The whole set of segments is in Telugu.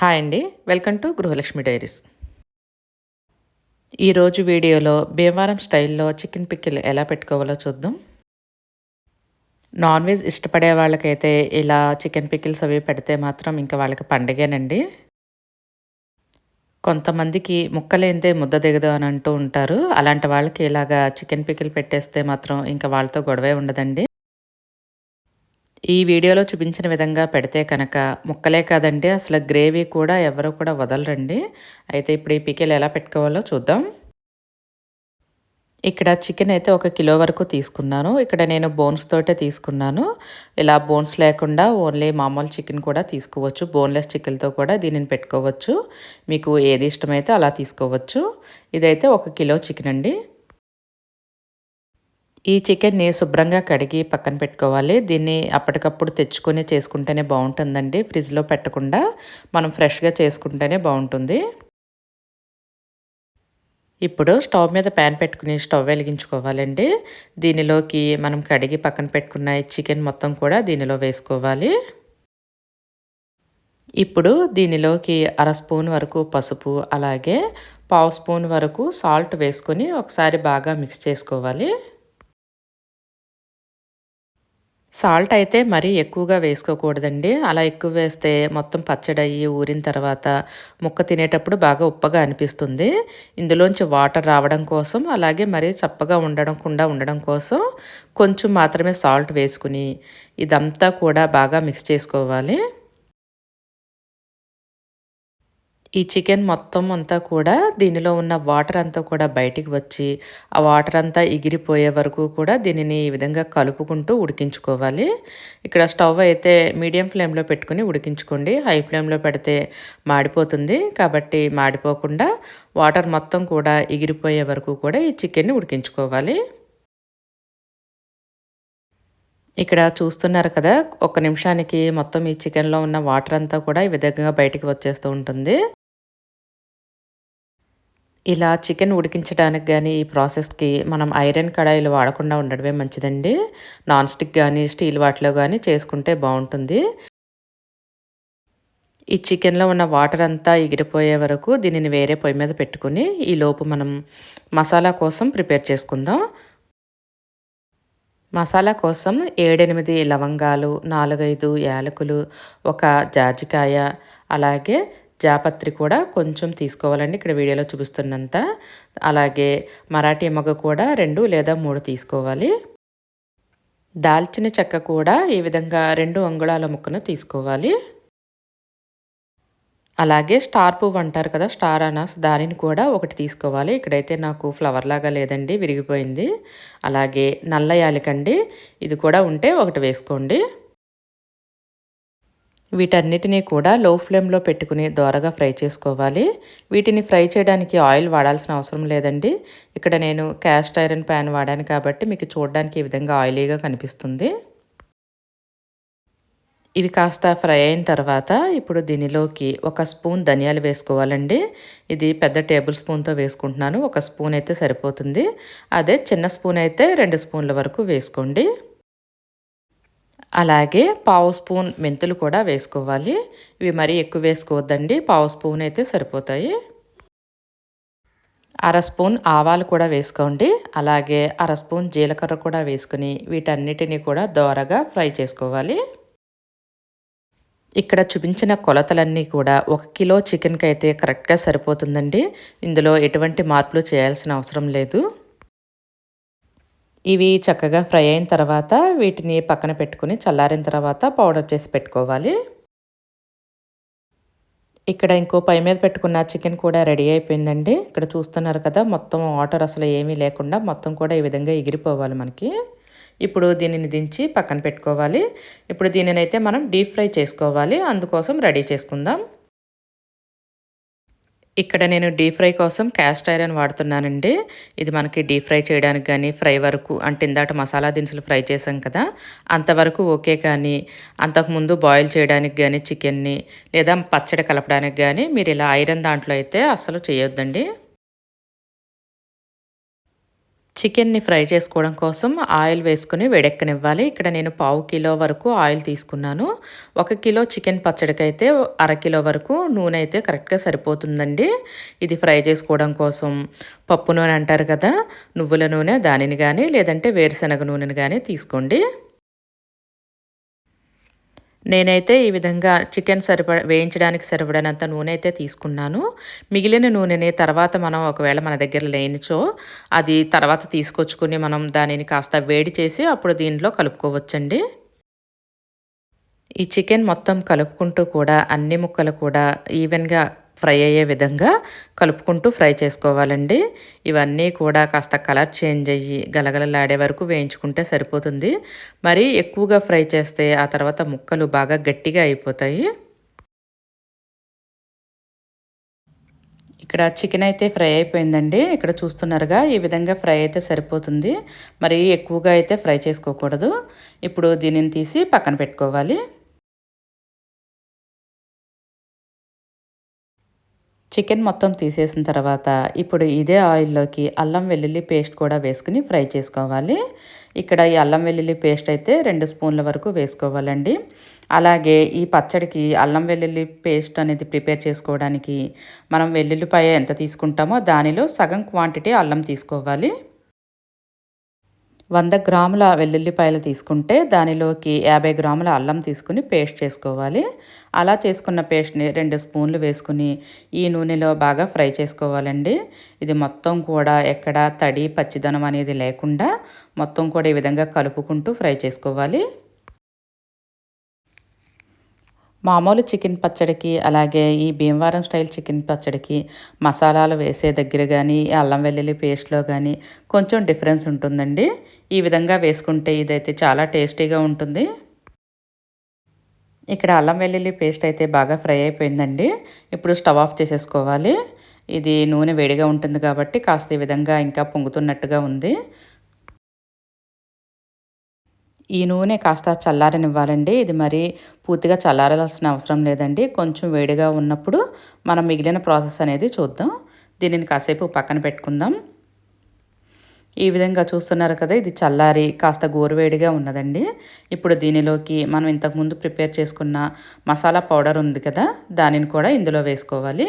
హాయ్ అండి. Welcome to Gruhalakshmi diaries. ఈరోజు వీడియోలో భీమవరం స్టైల్లో చికెన్ పిక్కిల్ ఎలా పెట్టుకోవాలో చూద్దాం. నాన్ వెజ్ ఇష్టపడే వాళ్ళకైతే ఇలా చికెన్ పిక్కిల్స్ అవి పెడితే మాత్రం ఇంకా వాళ్ళకి పండగేనండి. కొంతమందికి ముక్కలేందే ముద్ద దిగదు అని అంటూ ఉంటారు. అలాంటి వాళ్ళకి ఇలాగా చికెన్ పికిల్ పెట్టేస్తే మాత్రం ఇంకా వాళ్ళతో గొడవే ఉండదండి. ఈ వీడియోలో చూపించిన విధంగా పెడితే కనుక ముక్కలే కాదండి. అసలు గ్రేవీ కూడా ఎవరు కూడా వదలరండి. అయితే ఇప్పుడు ఈ పికిల్ ఎలా పెట్టుకోవాలో చూద్దాం. ఇక్కడ చికెన్ అయితే ఒక కిలో వరకు తీసుకున్నాను. ఇక్కడ నేను బోన్స్ తోటే తీసుకున్నాను. ఇలా బోన్స్ లేకుండా ఓన్లీ మామూలు చికెన్ కూడా తీసుకోవచ్చు. బోన్లెస్ చికెన్తో కూడా దీనిని పెట్టుకోవచ్చు. మీకు ఏది ఇష్టమైతే అలా తీసుకోవచ్చు. ఇదైతే ఒక కిలో చికెన్ అండి. ఈ చికెన్ని శుభ్రంగా కడిగి పక్కన పెట్టుకోవాలి. దీన్ని అప్పటికప్పుడు తెచ్చుకొని చేసుకుంటేనే బాగుంటుందండి. ఫ్రిడ్జ్లో పెట్టకుండా మనం ఫ్రెష్గా చేసుకుంటేనే బాగుంటుంది. ఇప్పుడు స్టవ్ మీద ప్యాన్ పెట్టుకుని స్టవ్ వెలిగించుకోవాలండి. దీనిలోకి మనం కడిగి పక్కన పెట్టుకున్న చికెన్ మొత్తం కూడా దీనిలో వేసుకోవాలి. ఇప్పుడు దీనిలోకి అర స్పూన్ వరకు పసుపు అలాగే పావు స్పూన్ వరకు సాల్ట్ వేసుకొని ఒకసారి బాగా మిక్స్ చేసుకోవాలి. సాల్ట్ అయితే మరీ ఎక్కువగా వేసుకోకూడదండి. అలా ఎక్కువ వేస్తే మొత్తం పచ్చడి అయ్యి ఊరిన తర్వాత ముక్క తినేటప్పుడు బాగా ఉప్పగా అనిపిస్తుంది. ఇందులోంచి వాటర్ రావడం కోసం అలాగే మరీ చప్పగా ఉండడం కుండా ఉండడం కోసం కొంచెం మాత్రమే సాల్ట్ వేసుకుని ఇదంతా కూడా బాగా మిక్స్ చేసుకోవాలి. ఈ చికెన్ మొత్తం అంతా కూడా దీనిలో ఉన్న వాటర్ అంతా కూడా బయటికి వచ్చి ఆ వాటర్ అంతా ఎగిరిపోయే వరకు కూడా దీనిని ఈ విధంగా కలుపుకుంటూ ఉడికించుకోవాలి. ఇక్కడ స్టవ్ అయితే మీడియం ఫ్లేమ్లో పెట్టుకుని ఉడికించుకోండి. హై ఫ్లేమ్లో పెడితే మాడిపోతుంది. కాబట్టి మాడిపోకుండా వాటర్ మొత్తం కూడా ఎగిరిపోయే వరకు కూడా ఈ చికెన్ని ఉడికించుకోవాలి. ఇక్కడ చూస్తున్నారు కదా ఒక నిమిషానికి మొత్తం ఈ చికెన్లో ఉన్న వాటర్ అంతా కూడా ఈ విధంగా బయటికి వచ్చేస్తూ ఉంటుంది. ఇలా చికెన్ ఉడికించడానికి కానీ ఈ ప్రాసెస్కి మనం ఐరన్ కడాయిలు వాడకుండా ఉండడమే మంచిదండి. నాన్ స్టిక్ కానీ స్టీల్ వాటిలో కానీ చేసుకుంటే బాగుంటుంది. ఈ చికెన్లో ఉన్న వాటర్ అంతా ఎగిరిపోయే వరకు దీనిని వేరే పొయ్యి మీద పెట్టుకుని ఈ లోపు మనం మసాలా కోసం ప్రిపేర్ చేసుకుందాం. మసాలా కోసం ఏడెనిమిది లవంగాలు నాలుగైదు యాలకులు ఒక జాజికాయ అలాగే జాపత్రి కూడా కొంచెం తీసుకోవాలండి. ఇక్కడ వీడియోలో చూపిస్తున్నంత. అలాగే మరాఠీ మొగ్గ కూడా రెండు లేదా మూడు తీసుకోవాలి. దాల్చిన చెక్క కూడా ఈ విధంగా రెండు అంగుళాల ముక్కను తీసుకోవాలి. అలాగే స్టార్ పువ్వు అంటారు కదా స్టార్ అనాస్ దానిని కూడా ఒకటి తీసుకోవాలి. ఇక్కడైతే నాకు ఫ్లవర్ లాగా లేదండి విరిగిపోయింది. అలాగే నల్ల యాలకండి ఇది కూడా ఉంటే ఒకటి వేసుకోండి. వీటన్నిటినీ కూడా లో ఫ్లేమ్లో పెట్టుకుని దోరగా ఫ్రై చేసుకోవాలి. వీటిని ఫ్రై చేయడానికి ఆయిల్ వాడాల్సిన అవసరం లేదండి. ఇక్కడ నేను క్యాస్ట్ ఐరన్ ప్యాన్ వాడాను కాబట్టి మీకు చూడడానికి ఈ విధంగా ఆయిలీగా కనిపిస్తుంది. ఇవి కాస్త ఫ్రై అయిన తర్వాత ఇప్పుడు దీనిలోకి ఒక స్పూన్ ధనియాలు వేసుకోవాలండి. ఇది పెద్ద టేబుల్ స్పూన్తో వేసుకుంటున్నాను. ఒక స్పూన్ అయితే సరిపోతుంది. అదే చిన్న స్పూన్ అయితే రెండు స్పూన్ల వరకు వేసుకోండి. అలాగే పావు స్పూన్ మెంతులు కూడా వేసుకోవాలి. ఇవి మరీ ఎక్కువ వేసుకోవద్దండి. పావు స్పూన్ అయితే సరిపోతాయి. అర స్పూన్ ఆవాలు కూడా వేసుకోండి. అలాగే అర స్పూన్ జీలకర్ర కూడా వేసుకుని వీటన్నిటిని కూడా దోరగా ఫ్రై చేసుకోవాలి. ఇక్కడ చూపించిన కొలతలన్నీ కూడా ఒక కిలో చికెన్కి అయితే కరెక్ట్గా సరిపోతుందండి. ఇందులో ఎటువంటి మార్పులు చేయాల్సిన అవసరం లేదు. ఇవి చక్కగా ఫ్రై అయిన తర్వాత వీటిని పక్కన పెట్టుకుని చల్లారిన తర్వాత పౌడర్ చేసి పెట్టుకోవాలి. ఇక్కడ ఇంకో పై మీద పెట్టుకున్న చికెన్ కూడా రెడీ అయిపోయిందండి. ఇక్కడ చూస్తున్నారు కదా మొత్తం వాటర్ అసలు ఏమీ లేకుండా మొత్తం కూడా ఈ విధంగా ఎగిరిపోవాలి మనకి. ఇప్పుడు దీనిని దించి పక్కన పెట్టుకోవాలి. ఇప్పుడు దీనిని అయితే మనం డీప్ ఫ్రై చేసుకోవాలి. అందుకోసం రెడీ చేసుకుందాం. ఇక్కడ నేను డీప్ ఫ్రై కోసం క్యాస్ట్ ఐరన్ వాడుతున్నానండి. ఇది మనకి డీప్ ఫ్రై చేయడానికి కానీ ఫ్రై వరకు అంటే ఇందాట మసాలా దినుసులు ఫ్రై చేసాం కదా అంతవరకు ఓకే కానీ అంతకుముందు బాయిల్ చేయడానికి కానీ చికెన్ని లేదా పచ్చడి కలపడానికి కానీ మీరు ఇలా ఐరన్ దాంట్లో అయితే అస్సలు చేయొద్దండి. చికెన్ని ఫ్రై చేసుకోవడం కోసం ఆయిల్ వేసుకుని వేడెక్కనివ్వాలి. ఇక్కడ నేను పావు కిలో వరకు ఆయిల్ తీసుకున్నాను. ఒక కిలో చికెన్ పచ్చడికైతే అర కిలో వరకు నూనె అయితే కరెక్ట్గా సరిపోతుందండి. ఇది ఫ్రై చేసుకోవడం కోసం పప్పు నూనె అంటారు కదా నువ్వుల నూనె దానిని కానీ లేదంటే వేరుశనగ నూనెని కానీ తీసుకోండి. నేనైతే ఈ విధంగా చికెన్ సరిపడ వేయించడానికి సరిపడినంత నూనె అయితే తీసుకున్నాను. మిగిలిన నూనెని తర్వాత మనం ఒకవేళ మన దగ్గర లేనిచో అది తర్వాత తీసుకొచ్చుకుని మనం దానిని కాస్త వేడి చేసి అప్పుడు దీనిలో కలుపుకోవచ్చండి. ఈ చికెన్ మొత్తం కలుపుకుంటూ కూడా అన్ని ముక్కలు కూడా ఈవెన్గా ఫ్రై అయ్యే విధంగా కలుపుకుంటూ ఫ్రై చేసుకోవాలండి. ఇవన్నీ కూడా కాస్త కలర్ చేంజ్ అయ్యి గలగలలాడే వరకు వేయించుకుంటే సరిపోతుంది. మరి ఎక్కువగా ఫ్రై చేస్తే ఆ తర్వాత ముక్కలు బాగా గట్టిగా అయిపోతాయి. ఇక్కడ చికెన్ అయితే ఫ్రై అయిపోయిందండి. ఇక్కడ చూస్తున్నారుగా ఈ విధంగా ఫ్రై అయితే సరిపోతుంది. మరి ఎక్కువగా అయితే ఫ్రై చేసుకోకూడదు. ఇప్పుడు దీనిని తీసి పక్కన పెట్టుకోవాలి. చికెన్ మొత్తం తీసేసిన తర్వాత ఇప్పుడు ఇదే ఆయిల్లోకి అల్లం వెల్లుల్లి పేస్ట్ కూడా వేసుకుని ఫ్రై చేసుకోవాలి. ఇక్కడ ఈ అల్లం వెల్లుల్లి పేస్ట్ అయితే రెండు స్పూన్ల వరకు వేసుకోవాలండి. అలాగే ఈ పచ్చడికి అల్లం వెల్లుల్లి పేస్ట్ అనేది ప్రిపేర్ చేసుకోవడానికి మనం వెల్లుల్లిపాయ ఎంత తీసుకుంటామో దానిలో సగం క్వాంటిటీ అల్లం తీసుకోవాలి. వంద గ్రాముల వెల్లుల్లిపాయలు తీసుకుంటే దానిలోకి యాభై గ్రాముల అల్లం తీసుకుని పేస్ట్ చేసుకోవాలి. అలా చేసుకున్న పేస్ట్ని రెండు స్పూన్లు వేసుకుని ఈ నూనెలో బాగా ఫ్రై చేసుకోవాలండి. ఇది మొత్తం కూడా ఎక్కడ తడి పచ్చిదనం అనేది లేకుండా మొత్తం కూడా ఈ విధంగా కలుపుకుంటూ ఫ్రై చేసుకోవాలి. మామూలు చికెన్ పచ్చడికి అలాగే ఈ భీమవరం స్టైల్ చికెన్ పచ్చడికి మసాలాలు వేసే దగ్గర కానీ అల్లం వెల్లుల్లి పేస్ట్లో కానీ కొంచెం డిఫరెన్స్ ఉంటుందండి. ఈ విధంగా వేసుకుంటే ఇదైతే చాలా టేస్టీగా ఉంటుంది. ఇక్కడ అల్లం వెల్లుల్లి పేస్ట్ అయితే బాగా ఫ్రై అయిపోయిందండి. ఇప్పుడు స్టవ్ ఆఫ్ చేసేసుకోవాలి. ఇది నూనె వేడిగా ఉంటుంది కాబట్టి కాస్త ఈ విధంగా ఇంకా పొంగుతున్నట్టుగా ఉంది. ఈ నూనె కాస్త చల్లారనివ్వాలండి. ఇది మరి పూర్తిగా చల్లారాల్సిన అవసరం లేదండి. కొంచెం వేడిగా ఉన్నప్పుడు మనం మిగిలిన ప్రాసెస్ అనేది చూద్దాం. దీనిని కాసేపు పక్కన పెట్టుకుందాం. ఈ విధంగా చూస్తున్నారు కదా ఇది చల్లారి కాస్త గోరువేడిగా ఉన్నదండి. ఇప్పుడు దీనిలోకి మనం ఇంతకుముందు ప్రిపేర్ చేసుకున్న మసాలా పౌడర్ ఉంది కదా దానిని కూడా ఇందులో వేసుకోవాలి.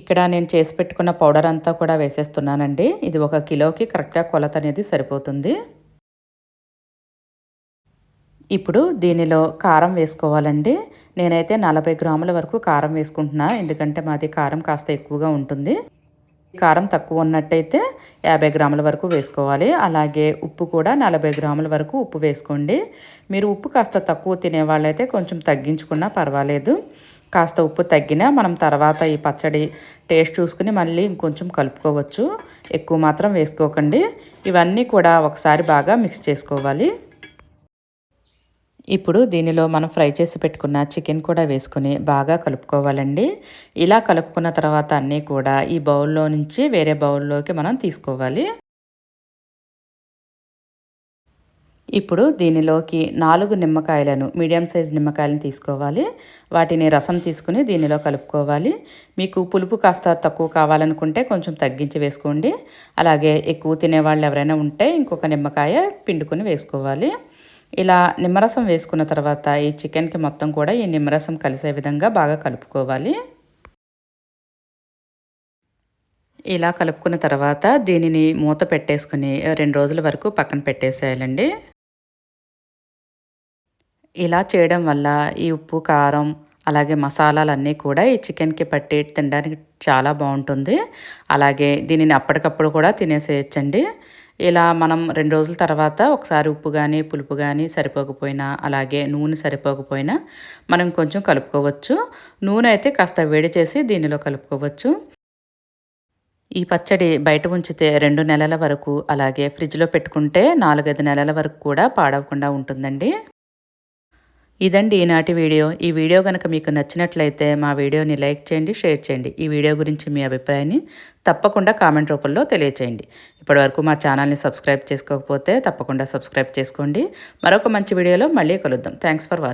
ఇక్కడ నేను చేసి పెట్టుకున్న పౌడర్ అంతా కూడా వేసేస్తున్నానండి. ఇది ఒక కిలోకి కరెక్ట్గా కొలత అనేది సరిపోతుంది. ఇప్పుడు దీనిలో కారం వేసుకోవాలండి. నేనైతే నలభై గ్రాముల వరకు కారం వేసుకుంటున్నా ఎందుకంటే మాది కారం కాస్త ఎక్కువగా ఉంటుంది. కారం తక్కువ ఉన్నట్టయితే యాభై గ్రాముల వరకు వేసుకోవాలి. అలాగే ఉప్పు కూడా నలభై గ్రాముల వరకు ఉప్పు వేసుకోండి. మీరు ఉప్పు కాస్త తక్కువ తినేవాళ్ళైతే కొంచెం తగ్గించుకున్నా పర్వాలేదు. కాస్త ఉప్పు తగ్గినా మనం తర్వాత ఈ పచ్చడి టేస్ట్ చూసుకుని మళ్ళీ ఇంకొంచెం కలుపుకోవచ్చు. ఎక్కువ మాత్రం వేసుకోకండి. ఇవన్నీ కూడా ఒకసారి బాగా మిక్స్ చేసుకోవాలి. ఇప్పుడు దీనిలో మనం ఫ్రై చేసి పెట్టుకున్న చికెన్ కూడా వేసుకుని బాగా కలుపుకోవాలండి. ఇలా కలుపుకున్న తర్వాత అన్నీ కూడా ఈ బౌల్లో నుంచి వేరే బౌల్లోకి మనం తీసుకోవాలి. ఇప్పుడు దీనిలోకి నాలుగు నిమ్మకాయలను మీడియం సైజ్ నిమ్మకాయలను తీసుకోవాలి. వాటిని రసం తీసుకుని దీనిలో కలుపుకోవాలి. మీకు పులుపు కాస్త తక్కువ కావాలనుకుంటే కొంచెం తగ్గించి వేసుకోండి. అలాగే ఎక్కువ తినేవాళ్ళు ఎవరైనా ఉంటే ఇంకొక నిమ్మకాయ పిండుకొని వేసుకోవాలి. ఇలా నిమ్మరసం వేసుకున్న తర్వాత ఈ చికెన్కి మొత్తం కూడా ఈ నిమ్మరసం కలిసే విధంగా బాగా కలుపుకోవాలి. ఇలా కలుపుకున్న తర్వాత దీనిని మూత పెట్టేసుకుని రెండు రోజుల వరకు పక్కన పెట్టేసేయాలండి. ఇలా చేయడం వల్ల ఈ ఉప్పు కారం అలాగే మసాలాలన్నీ కూడా ఈ చికెన్కి పట్టి తినడానికి చాలా బాగుంటుంది. అలాగే దీనిని అప్పటికప్పుడు కూడా తినేసేయచ్చండి. ఇలా మనం రెండు రోజుల తర్వాత ఒకసారి ఉప్పు కానీ పులుపు కానీ సరిపోకపోయినా అలాగే నూనె సరిపోకపోయినా మనం కొంచెం కలుపుకోవచ్చు. నూనె అయితే కాస్త వేడి చేసి దీనిలో కలుపుకోవచ్చు. ఈ పచ్చడి బయట ఉంచితే రెండు నెలల వరకు అలాగే ఫ్రిడ్జ్లో పెట్టుకుంటే నాలుగైదు నెలల వరకు కూడా పాడవకుండా ఉంటుందండి. ఇదండి ఈనాటి వీడియో. ఈ వీడియో కనుక మీకు నచ్చినట్లయితే మా వీడియోని లైక్ చేయండి షేర్ చేయండి. ఈ వీడియో గురించి మీ అభిప్రాయాన్ని తప్పకుండా కామెంట్ రూపంలో తెలియచేయండి. ఇప్పటివరకు మా ఛానల్ని సబ్స్క్రైబ్ చేసుకోకపోతే తప్పకుండా సబ్స్క్రైబ్ చేసుకోండి. మరొక మంచి వీడియోలో మళ్ళీ కలుద్దాం. Thanks for watching